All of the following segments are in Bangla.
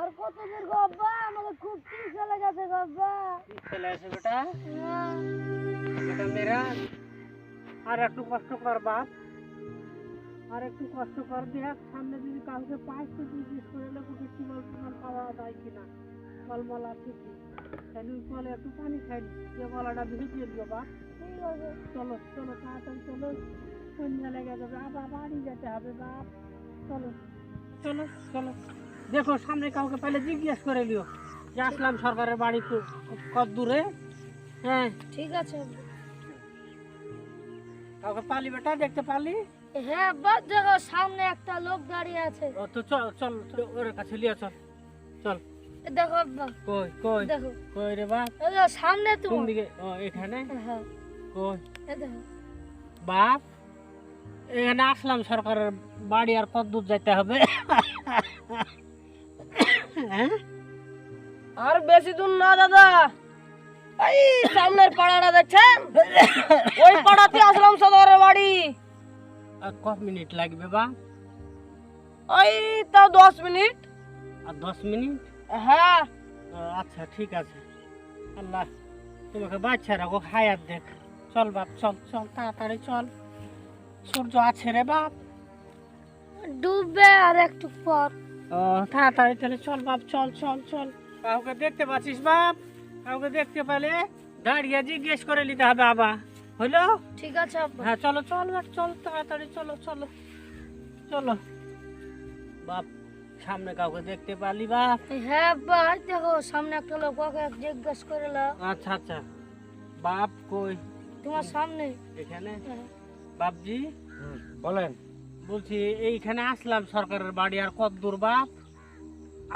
আর কতদিন গো আব্বা আমাদের খুব তৃষা লেগেছে গো আব্বা চলে আসে বেটা। বেটা মেরা আর একটু কষ্ট কর বাপ। আর একটু কষ্ট কর দেখ সামনে যদি কাউকে পাই তো জিজ্ঞেস করে নেব কি টিউমার টিউমার পাওয়া যায় কিনা ফলমল আছে কি? তাহলে ওই ফলে একটু পানি খাই যে গলাটা ভিজিয়ে দিও বাপ। চলো চলো তাড়াতাড়ি চলো। সন্ধ্যা লেগে যাবে আবার বাড়ি যেতে হবে বাপ। চলো চলো চলো। দেখো সামনে কাউকে পেলে জিজ্ঞেস করে লিও যে আসলাম সরকারের বাড়ি কত দূরে? হ্যাঁ। ঠিক আছে। কাউকে পালি বেটা দেখতে পালি হ্যাঁ আব্বা দেখো সামনে একটা লোক দাঁড়িয়ে আছে। ও তো চল চল ওর কাছে লিয়া চল। চল। দেখো কই কই দেখো। কই রে বাপ এ দেখো সামনে কোন দিকে? ও এখানে? হ্যাঁ। কই? এ দেখো। বাপ এখানে আসলাম সরকারের বাড়ি আর কত দূর যাইতে হবে? হ্যাঁ? আর বেশি দূর না দাদা। এই সামনের পাড়াটা দেখছেন? ওই পাড়াতে আসলাম সদরের বাড়ি। আর কত মিনিট লাগবে বা? ওই তাও দশ মিনিট। আর দশ মিনিট? হ্যাঁ। ও, আচ্ছা ঠিক আছে। আল্লাহ তোমাকে বাচ্চা রাখো হায়াত দেখ। চল বাপ চল চল তাড়াতাড়ি চল। সূর্য আছে রে বাপ। ডুববে আর একটু পর। ও তাড়াতাড়ি তাহলে চল বাপ চল চল চল। কাউকে দেখতে পাচ্ছিস বাপ? কাউকে দেখতে পেলে দাঁড়িয়ে জিজ্ঞেস করে নিতে হবে আবার। হইল ঠিক আছে হ্যাঁ চলো চল বাপ চল তাড়াতাড়ি চলো চলো চলো। বাপ সামনে কাউকে দেখতে পারলি বাপ? হ্যাঁ এই দেখো সামনে একটা লোক ওকে জিজ্ঞেস করে আচ্ছা আচ্ছা। বাপ কই? তোমার সামনে। এখানে? হ্যাঁ। বাপজি? বলেন। বলছি এইখানে আসলাম সরকারের বাড়ি আর কত দূর বাপ?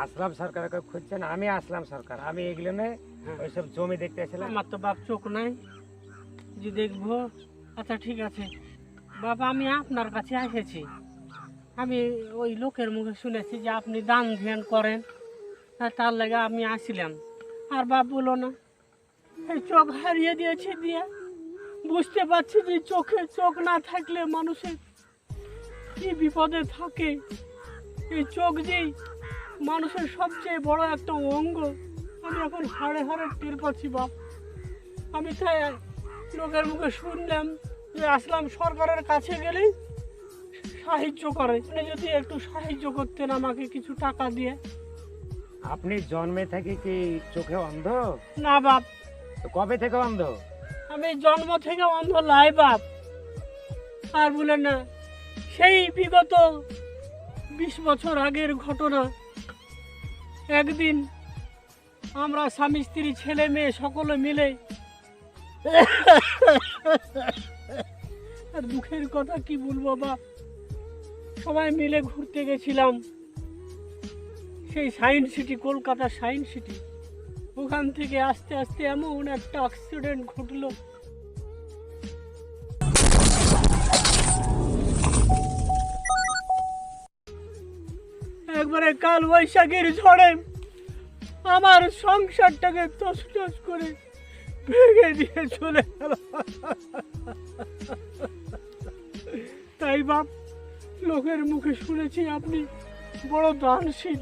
আসলাম সরকারকে খুঁজছেন? আমি আসলাম সরকার। আমি এগুলো হ্যাঁ। ওইসব জমি দেখতে এসেছিলাম আমার তো বাপ চোখ নাই। যে দেখব আচ্ছা ঠিক আছে। বাবা আমি আপনার কাছে এসেছি। আমি ওই লোকের মুখে শুনেছি যে আপনি দান ধ্যান করেন। তার লাগে আমি আসছিলাম আর বাপ বলো না এই চোখ হারিয়ে দিয়েছে দিয়ে। বুঝতে পারছি যে চোখে চোখ না থাকলে মানুষের কি বিপদে থাকে এই চোখ যে মানুষের সবচেয়ে বড় একটা অঙ্গ আমি এখন হাড়ে হাড়ে টের পাচ্ছি বাপ। আমি তাই লোকের মুখে শুনলাম যে আসলাম সরকারের কাছে গেলেই সাহায্য করে। আপনি যদি একটু সাহায্য করতেন আমাকে কিছু টাকা দিয়ে। আপনি জন্মে থেকে কি চোখে অন্ধ? না বাপ। কবে থেকে অন্ধ? আমি জন্ম থেকে অন্ধ লাই বাপ। আর বলেন না সেই বিগত বিশ বছর আগের ঘটনা। একদিন আমরা স্বামী, স্ত্রী, ছেলে, মেয়ে সকলে মিলে আর দুঃখের কথা কি বলব বা? সবাই মিলে ঘুরতে গেছিলাম। সেই সায়েন্স সিটি, কলকাতার সায়েন্স সিটি। ওখান থেকে আস্তে আস্তে এমন একটা অ্যাক্সিডেন্ট ঘটলো। একবারে কাল বৈশাখীর ঝড়ে আমার সংসারটাকে তস তস করে ভেঙে দিয়ে চলে গেল। তাই বাপ লোকের মুখে শুনেছি আপনি বড় দানশীল।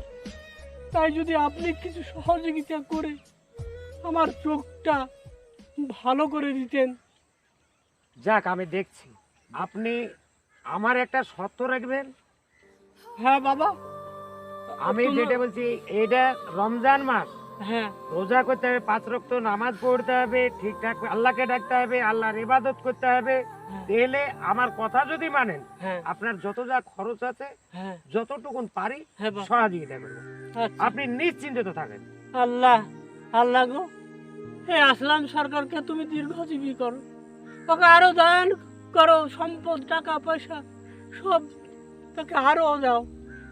তাই যদি আপনি কিছু সহযোগিতা করে আমার চোখটা ভালো করে দিতেন। যাক আমি দেখছি। আপনি আমার একটা শর্ত রাখবেন। হ্যাঁ বাবা। আমি যেটা বলছি এটা রমজান মাস। হ্যাঁ। রোজা করতে হবে পাঁচ রক্ত নামাজ পড়তে হবে ঠিকঠাক আল্লাহকে ডাকতে হবে আল্লাহর ইবাদত করতে হবে। হ্যাঁ, তাহলে আমার কথা যদি মানেন হ্যাঁ। আপনার যত যা খরচ আছে হ্যাঁ। যতটুকুন পারি বাবা। সহযোগিতা করব। আচ্ছা। আপনি নিশ্চিন্তিত থাকেন। আল্লাহ আল্লাহ গো হে আসলাম সরকারকে তুমি দীর্ঘজীবী করো। ওকে আরও দান করো সম্পদ টাকা পয়সা সব তাকে আরও দাও।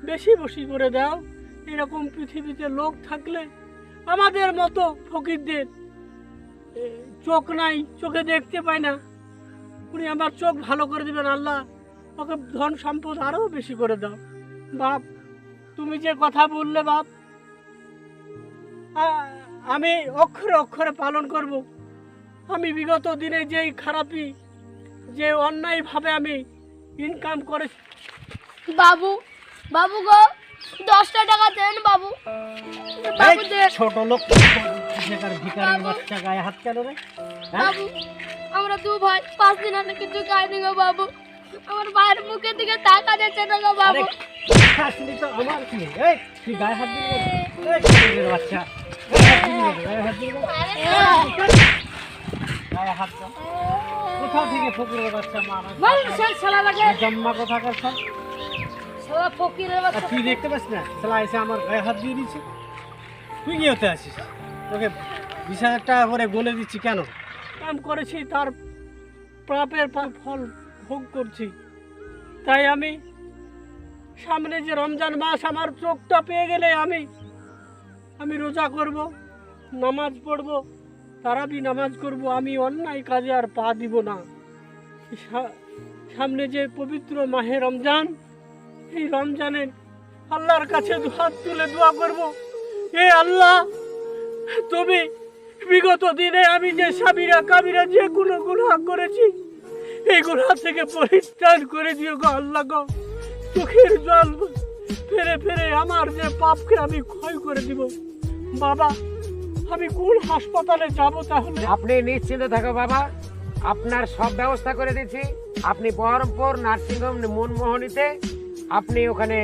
বেশি বেশি করে দাও। এরকম পৃথিবীতে লোক থাকলে আমাদের মতো ফকিরদের চোখ নাই, চোখে দেখতে পায় না। উনি আমার চোখ ভালো করে দিবেন, আল্লাহ ওকে ধন সম্পদ আরও বেশি করে দাও। বাপ, তুমি যে কথা বললে বাপ আমি অক্ষরে অক্ষরে পালন করব। আমি বিগত দিনে যেই খারাপি, যে অন্যায়ভাবে আমি ইনকাম করে বাবু বাবু গো দশটা টাকা দেন বাবু। ছোট লোক ভিকারের বাচ্চা গায়ে হাত কেন রে? হ্যাঁ? বাবু আমরা দু ভাই পাঁচ দিন আগে কিছু খাইনি গো বাবু। আমার ভাইয়ের মুখের দিকে তাকা যাচ্ছে না গো বাবু। খাসনি তো আমার কি? এই তুই গায়ে হাত দিবি এই বাচ্চা। গায়ে হাত দিবি হাত। কোথা থেকে ফকিরের বাচ্চা মারা শালা জম্মা কোথাকার সব? তুই দেখতে পাস না? শালা এসে আমার গায়ে হাত দিয়ে দিচ্ছে তুই কি হতে আসিস তোকে বিশ হাজার টাকা করে বলে দিচ্ছি কেন? কাম করেছি তার প্রাপের পা- ফল ভোগ করছি। তাই আমি সামনে যে রমজান মাস আমার চোখটা পেয়ে গেলে আমি আমি রোজা করব নামাজ পড়ব তারাবি নামাজ করব আমি অন্যায় কাজে আর পা দিব না। সামনে যে পবিত্র মাহে রমজান এই রমজানের আল্লাহর কাছে হাত তুলে দোয়া করব। এ আল্লাহ, তুমি বিগত দিনে আমি যে সাবিরা কাবিরা যে কোনো গুনাহ করেছি, এই গুনাহ থেকে পরিত্রাণ করে দিও গো আল্লাহ গো। চোখের জল ফেরে ফেরে আমার যে পাপকে আমি ক্ষয় করে দিব। বাবা, আমি কোন হাসপাতালে যাব তাহলে? আপনি নিশ্চিন্ত থাকো বাবা, আপনার সব ব্যবস্থা করে দিচ্ছি। আপনি বহরমপুর নার্সিংহোম মনমোহনীতে আপনি ওখানে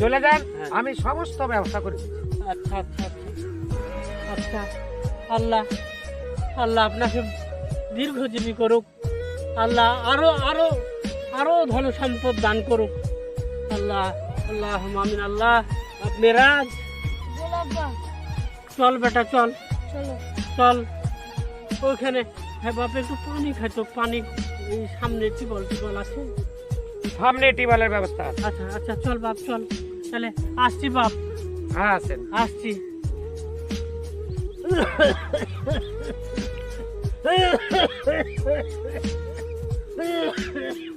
চলে যান আমি সমস্ত ব্যবস্থা করে আচ্ছা আচ্ছা আচ্ছা। আচ্ছা আল্লাহ আল্লাহ আপনাকে দীর্ঘজীবী করুক। আল্লাহ আরও আরও আরও ধন সম্পদ দান করুক। আল্লাহ আল্লাহ মামিন আল্লাহ আপনি রাজ। চল বেটা চল। চল। ওইখানে হ্যাঁ বাপ একটু পানি খাইতো পানি এই সামনে টিবল টিবল আছে। সামনে টিউবওয়েলের ব্যবস্থা আছে। আচ্ছা আচ্ছা চল বাপ চল। তাহলে আসছি বাপ। হ্যাঁ আছেন আসছি।